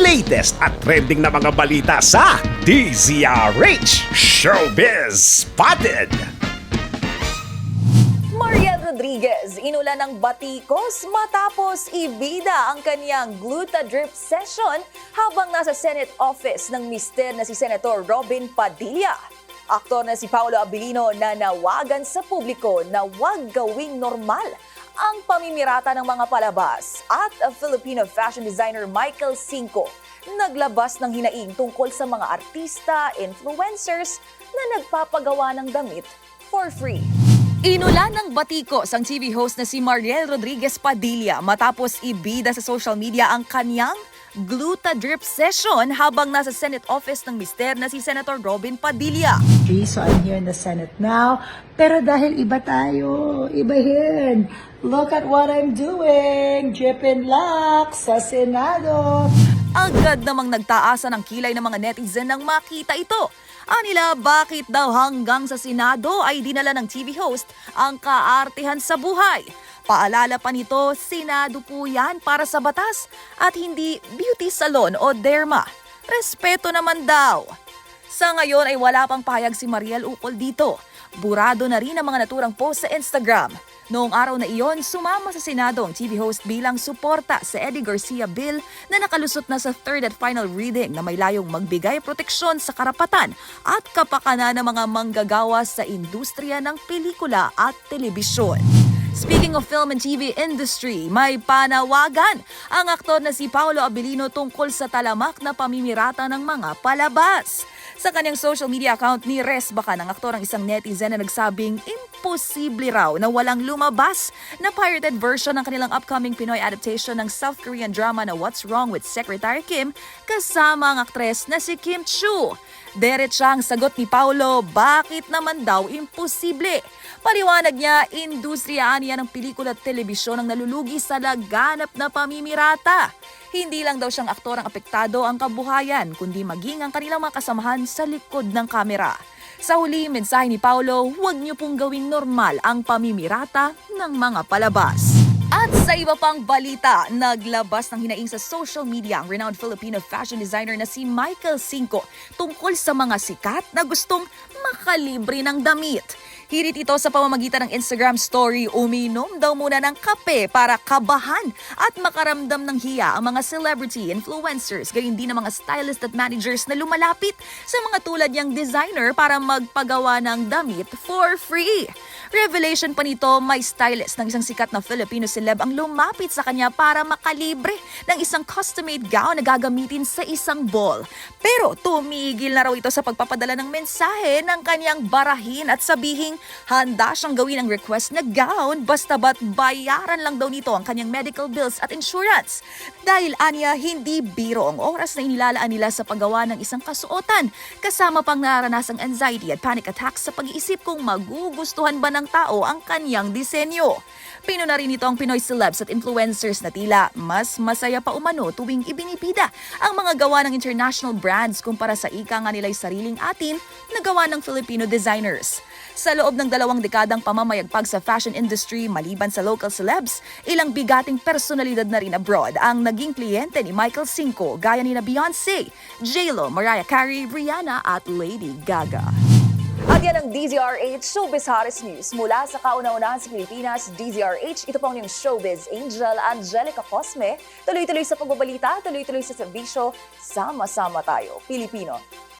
latest at trending na mga balita sa DZRH Showbiz Spotted. Mariel Rodriguez inulan ng batikos matapos ibida ang kanyang gluta drip session habang nasa Senate office ng mister na si Senator Robin Padilla. Aktor na si Paolo Abilino na nawagan sa publiko na huwag gawing normal ang pamimirata ng mga palabas at a Filipino fashion designer Michael Cinco naglabas ng hinaing tungkol sa mga artista, influencers na nagpapagawa ng damit for free. Inulan ng batikos ang TV host na si Mariel Rodriguez Padilla matapos ibida sa social media ang kanyang gluta drip session habang nasa Senate office ng mister na si Senator Robin Padilla. so I'm here in the Senate now. Pero dahil iba tayo, ibahin. Look at what I'm doing, dripping locks sa Senado. Agad namang nagtaasan ang kilay ng mga netizen nang makita ito. Anila, bakit daw hanggang sa Senado ay dinala ng TV host ang kaartihan sa buhay? Paalala pa nito, Senado po yan para sa batas at hindi beauty salon o derma. Respeto naman daw. Sa ngayon ay wala pang pahayag si Mariel ukol dito. Burado na rin ang mga naturang post sa Instagram. Noong araw na iyon, sumama sa Senado ang TV host bilang suporta sa Eddie Garcia Bill na nakalusot na sa third at final reading na may layong magbigay proteksyon sa karapatan at kapakanan ng mga manggagawa sa industriya ng pelikula at telebisyon. Speaking of film and TV industry, may panawagan ang aktor na si Paolo Abilino tungkol sa talamak na pamimirata ng mga palabas. Sa kanyang social media account ni Res baka ng aktor ang isang netizen na nagsabing imposible raw na walang lumabas na pirated version ng kanilang upcoming Pinoy adaptation ng South Korean drama na What's Wrong with Secretary Kim kasama ang aktres na si Kim Chu. Diretsa ang sagot ni Paulo, bakit naman daw imposible? Paliwanag niya, industriyaan niya ng pelikula at telebisyon ang nalulugi sa laganap na pamimirata. Hindi lang daw siyang aktor ang apektado ang kabuhayan, kundi maging ang kanilang mga kasamahan sa likod ng kamera. Sa huli, mensahe ni Paulo, huwag niyo pong gawing normal ang pamimirata ng mga palabas. At sa iba pang balita, naglabas ng hinaing sa social media ang renowned Filipino fashion designer na si Michael Cinco tungkol sa mga sikat na gustong makalibre ng damit. Hirit ito sa pamamagitan ng Instagram story, uminom daw muna ng kape para kabahan at makaramdam ng hiya ang mga celebrity influencers, gayon din ang mga stylist at managers na lumalapit sa mga tulad niyang designer para magpagawa ng damit for free. Revelation pa nito, may stylist ng isang sikat na Filipino celeb ang lumapit sa kanya para makalibre ng isang custom-made gown na gagamitin sa isang ball. Pero tumigil na raw ito sa pagpapadala ng mensahe ng kanyang barahin at sabihing handa siyang gawin ang request na gown basta ba't bayaran lang daw nito ang kanyang medical bills at insurance. Dahil anya, hindi biro ang oras na inilalaan nila sa paggawa ng isang kasuotan, kasama pang naranasang anxiety at panic attacks sa pag-iisip kung magugustuhan ba ng tao ang kanyang disenyo. Pino na rin ito ang Pinoy celebs at influencers na tila mas masaya pa umano tuwing ibinibida ang mga gawa ng international brands kumpara sa ika nga nila'y sariling atin na gawa ng Filipino designers. Sa loob ng dalawang dekadang pamamayagpag sa fashion industry maliban sa local celebs, ilang bigating personalidad na rin abroad ang naging kliyente ni Michael Cinco gaya ni na Beyonce, J-Lo, Mariah Carey, Rihanna at Lady Gaga. At yan ang DZRH Showbiz Hottest News. Mula sa kauna-unahan sa Pilipinas, DZRH, ito po ang inyong Showbiz Angel Angelica Cosme. Tuloy-tuloy sa pagbabalita, tuloy-tuloy sa serbisyo, sama-sama tayo, Pilipino.